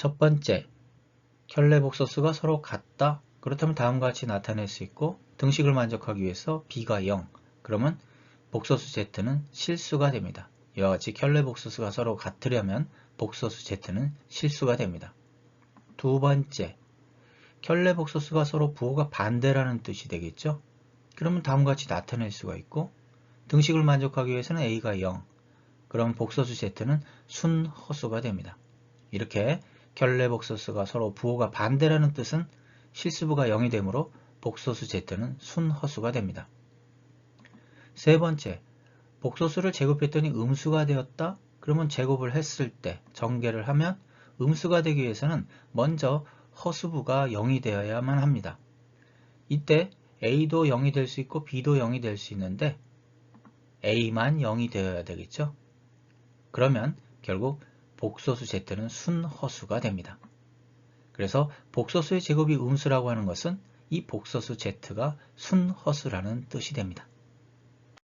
첫 번째, 켤레 복소수가 서로 같다. 그렇다면 다음과 같이 나타낼 수 있고 등식을 만족하기 위해서 b가 0. 그러면 복소수 z는 실수가 됩니다. 이와 같이 켤레 복소수가 서로 같으려면 복소수 z는 실수가 됩니다. 두 번째, 켤레 복소수가 서로 부호가 반대라는 뜻이 되겠죠? 그러면 다음과 같이 나타낼 수가 있고 등식을 만족하기 위해서는 a가 0. 그럼 복소수 z는 순허수가 됩니다. 이렇게 켤레 복소수가 서로 부호가 반대라는 뜻은 실수부가 0이 되므로 복소수 z는 순허수가 됩니다. 세 번째, 복소수를 제곱했더니 음수가 되었다? 그러면 제곱을 했을 때 전개를 하면 음수가 되기 위해서는 먼저 허수부가 0이 되어야만 합니다. 이때 A도 0이 될 수 있고 B도 0이 될 수 있는데 A만 0이 되어야 되겠죠? 그러면 결국 복소수 Z는 순허수가 됩니다. 그래서 복소수의 제곱이 음수라고 하는 것은 이 복소수 Z가 순허수라는 뜻이 됩니다.